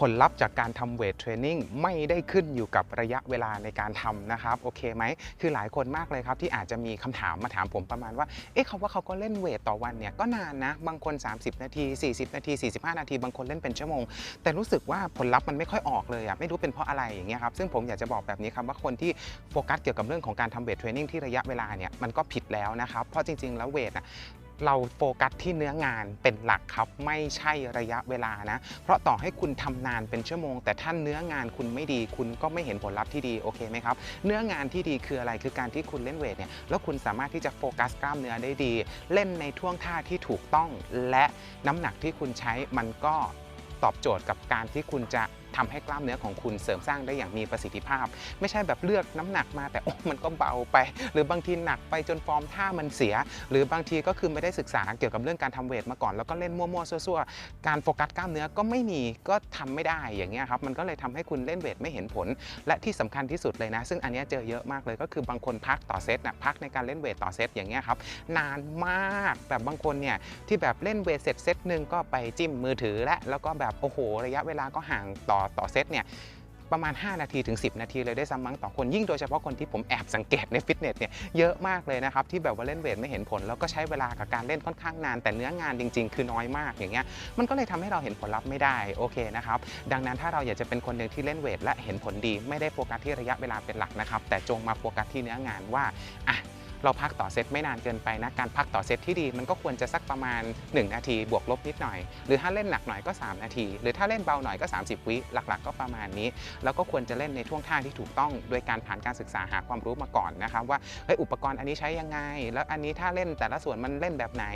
ผลลัพธ์จากการทำเวทเทรนนิ่งไม่ได้ขึ้นอยู่กับระยะเวลาในการทำนะครับโอเคไหมคือหลายคนมากเลยครับที่อาจจะมีคำถามมาถามผมประมาณว่าเอ๊ะเขาว่าเขาก็เล่นเวทต่อวันเนี่ยก็นานนะบางคน 30 นาที 40 นาที 45 นาที บางคนเล่นเป็นชั่วโมง แต่รู้สึกว่าผลลัพธ์มันไม่ค่อยออกเลยอะไม่รู้เป็นเพราะอะไรอย่างเงี้ยครับซึ่งผมอยากจะบอกแบบนี้ครับว่าคนที่โฟกัสเกี่ยวกับเรื่องของการทำเวทเทรนนิ่งที่ระยะเวลาเนี่ยมันก็ผิดแล้วนะครับเพราะจริง ๆ แล้วเวทอะ เราโฟกัสที่เนื้องานเป็นหลักครับ ไม่ใช่ระยะเวลานะ เพราะต่อให้คุณทำนานเป็นชั่วโมง แต่ถ้าเนื้องานคุณไม่ดีคุณก็ไม่เห็นผลลัพธ์ที่ดีโอเคไหมครับ เนื้องานที่ดีคืออะไรคือการที่คุณเล่นเวทเนี่ยแล้วคุณสามารถที่จะโฟกัสกล้ามเนื้อได้ดี เล่นในท่วงท่าที่ถูกต้อง และน้ำหนักที่คุณใช้มันก็ตอบโจทย์กับการที่คุณจะ ทำให้กล้ามเนื้อของคุณเสริมสร้างได้อย่างมีประสิทธิภาพ ไม่ใช่แบบเลือกน้ำหนักมาแต่โอ้มันก็เบาไป หรือบางทีหนักไปจนฟอร์มท่ามันเสีย หรือบางทีก็คือไม่ได้ศึกษาเกี่ยวกับเรื่องการทำเวทมาก่อนแล้วก็เล่นมั่วๆซั่วๆการโฟกัสกล้ามเนื้อก็ไม่มีก็ทำไม่ได้อย่างเงี้ยครับมันก็เลยทำให้คุณเล่นเวทไม่เห็นผล และที่สำคัญที่สุดเลยนะ ซึ่งอันนี้เจอเยอะมากเลยก็คือบางคนพักต่อเซตนะพักในการเล่นเวทต่อเซตอย่างเงี้ยครับนานมากแบบบางคนเนี่ยที่แบบเล่นเวทเสร็จเซตหนึ่งก็ไปจิ้มมือถือและแล้วก็แบบโอ้โหระยะเวลาก็ห่างต่อต่อเซตเนี่ยประมาณ 5 นาทีถึง 10 นาทีเลยได้ซ้ำมั้งต่อคน ยิ่งโดยเฉพาะคนที่ผมแอบสังเกตในฟิตเนสเนี่ยเยอะมากเลยนะครับ ที่แบบว่าเล่นเวทไม่เห็นผล แล้วก็ใช้เวลากับการเล่นค่อนข้างนาน แต่เนื้องานจริง ๆ คือน้อยมากอย่างเงี้ยมันก็เลยทำให้เราเห็นผลลัพธ์ไม่ได้โอเคนะครับดังนั้นถ้าเราอยากจะเป็นคนหนึ่งที่เล่นเวทและเห็นผลดี ไม่ได้โฟกัสที่ระยะเวลาเป็นหลักนะครับแต่จงมาโฟกัสที่เนื้องานว่าอะ เราพักต่อเซตไม่นานเกินไปนะ การพักต่อเซตที่ดีมันก็ควรจะสักประมาณ 1 นาที บวกลบนิดหน่อย หรือถ้าเล่นหนักหน่อยก็ 3 นาที หรือถ้าเล่นเบาหน่อยก็ 30 วิหลักๆ ก็ประมาณนี้ แล้วก็ควรจะเล่นในท่วงท่าที่ถูกต้อง โดยการผ่านการศึกษาหาความรู้มาก่อนนะครับว่าเฮ้ยอุปกรณ์อันนี้ใช้ยังไง แล้วอันนี้ถ้าเล่นแต่ละส่วนมันเล่นแบบไหน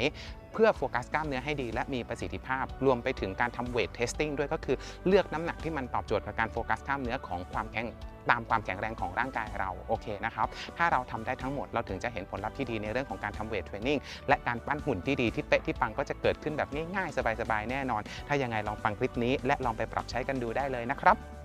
เพื่อโฟกัสกล้ามเนื้อให้ดีและมีประสิทธิภาพ รวมไปถึงการทำเวทเทสติ้งด้วยก็คือเลือกน้ำหนักที่มันตอบโจทย์กับการโฟกัสกล้ามเนื้อของความแข็งตามความแข็งแรงของร่างกายเราโอเคนะครับ ถ้าเราทำได้ทั้งหมดเราถึงจะเห็นผลลัพธ์ที่ดีในเรื่องของการทำเวทเทรนนิ่งและการปั้นหุ่นที่ดีที่เป๊ะที่ปังก็จะเกิดขึ้นแบบง่ายๆ สบายๆ แน่นอน ถ้ายังไงลองฟังคลิปนี้และลองไปปรับใช้กันดูได้เลยนะครับ